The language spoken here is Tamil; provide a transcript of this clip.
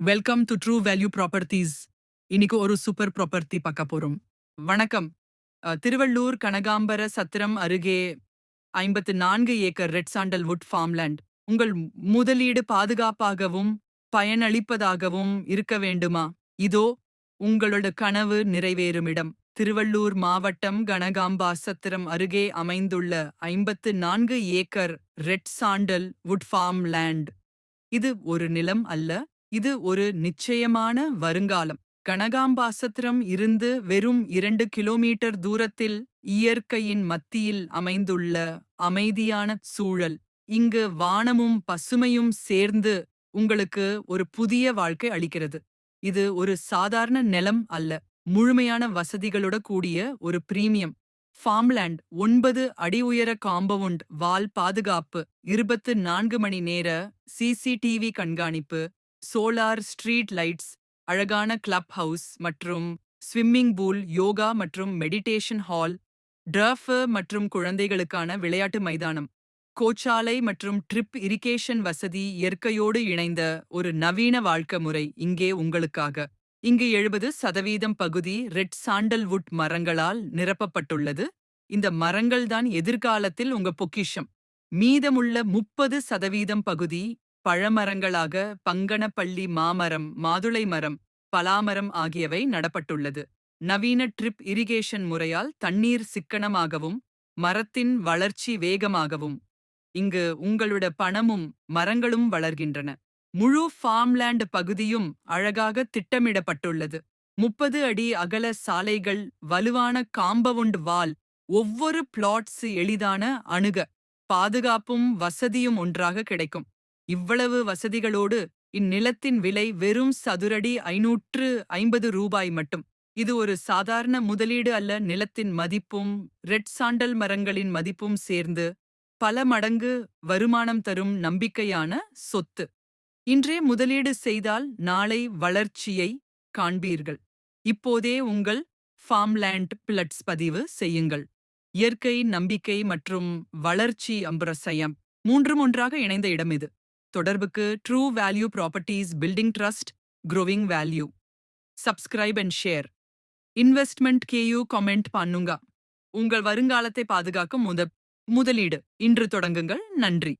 Welcome to true value properties இன்னைக்கு ஒரு சூப்பர் ப்ராப்பர்ட்டி பார்க்க போறோம். வணக்கம். திருவள்ளூர் கனகாம்பர சத்திரம் அருகே ஐம்பத்து நான்கு ஏக்கர் ரெட் சாண்டல்வுட் ஃபார்ம்லேண்ட் உங்கள் முதலீடு பாதுகாப்பாகவும் பயனளிப்பதாகவும் இருக்க வேண்டுமா? இதோ உங்களோட கனவு நிறைவேறும் இடம். திருவள்ளூர் மாவட்டம் கனகாம்பா சத்திரம் அருகே அமைந்துள்ள ஐம்பத்து நான்கு acre red sandal wood farm land இது ஒரு நிலம் அல்ல இது ஒரு நிச்சயமான வருங்காலம். கனகாம்பாசத்திரம் இருந்து வெறும் இரண்டு கிலோமீட்டர் தூரத்தில் இயற்கையின் மத்தியில் அமைந்துள்ள அமைதியான சூழல். இங்கு வானமும் பசுமையும் சேர்ந்து உங்களுக்கு ஒரு புதிய வாழ்க்கை அளிக்கிறது. இது ஒரு சாதாரண நிலம் அல்ல முழுமையான வசதிகளோட கூடிய ஒரு பிரீமியம். ஃபார்ம்லேண்ட் ஒன்பது அடி உயர காம்பவுண்ட் வால் பாதுகாப்பு இருபத்து நான்கு மணி நேர சிசிடிவி கண்காணிப்பு சோலார் ஸ்ட்ரீட் லைட்ஸ் அழகான கிளப் ஹவுஸ் மற்றும் ஸ்விம்மிங் பூல் யோகா மற்றும் மெடிடேஷன் ஹால் டர்ஃப் மற்றும் குழந்தைகளுக்கான விளையாட்டு மைதானம் கோச்சாலை மற்றும் ட்ரிப் இரிகேஷன் வசதி இயற்கையோடு இணைந்த ஒரு நவீன வாழ்க்கை முறை இங்கே உங்களுக்காக. இங்கு எழுபது சதவீதம் பகுதி ரெட் சாண்டல்வுட் மரங்களால் நிரப்பப்பட்டுள்ளது. இந்த மரங்கள்தான் எதிர்காலத்தில் உங்க பொக்கிஷம். மீதமுள்ள முப்பது சதவீதம் பகுதி பழமரங்களாக பங்கனப்பள்ளி மாமரம் மாதுளை மரம் பலாமரம் ஆகியவை நடப்பட்டுள்ளது. நவீன ட்ரிப் இரிகேஷன் முறையால் தண்ணீர் சிக்கனமாகவும் மரத்தின் வளர்ச்சி வேகமாகவும் இங்கு உங்களோட பணமும் மரங்களும் வளர்கின்றன. முழு ஃபார்ம்லேண்ட் பகுதியும் அழகாக திட்டமிடப்பட்டுள்ளது. முப்பது அடி அகல சாலைகள் வலுவான காம்பவுண்ட் வால் ஒவ்வொரு பிளாட்ஸ் எளிதான அணுக பாதுகாப்பும் வசதியும் ஒன்றாக கிடைக்கும். இவ்வளவு வசதிகளோடு இந்நிலத்தின் விலை வெறும் சதுரடி ஐநூற்று ஐம்பது ரூபாய் மட்டும். இது ஒரு சாதாரண முதலீடு அல்ல. நிலத்தின் மதிப்பும் ரெட் சாண்டல் மரங்களின் மதிப்பும் சேர்ந்து பல மடங்கு வருமானம் தரும் நம்பிக்கையான சொத்து. இன்றே முதலீடு செய்தால் நாளை வளர்ச்சியை காண்பீர்கள். இப்போதே உங்கள் ஃபார்ம்லேண்ட் பிளட்ஸ் பதிவு செய்யுங்கள். இயற்கை நம்பிக்கை மற்றும் வளர்ச்சி அம்பரசயம் மூன்றும் ஒன்றாக இணைந்த இடம் இது. தொடர்புக்கு true value properties building trust growing value subscribe and share investment KU comment பண்ணுங்க. உங்கள் வருங்காலத்தை பாதுகாக்கும் முத முதலீடு. இன்று தொடங்குங்கள். நன்றி.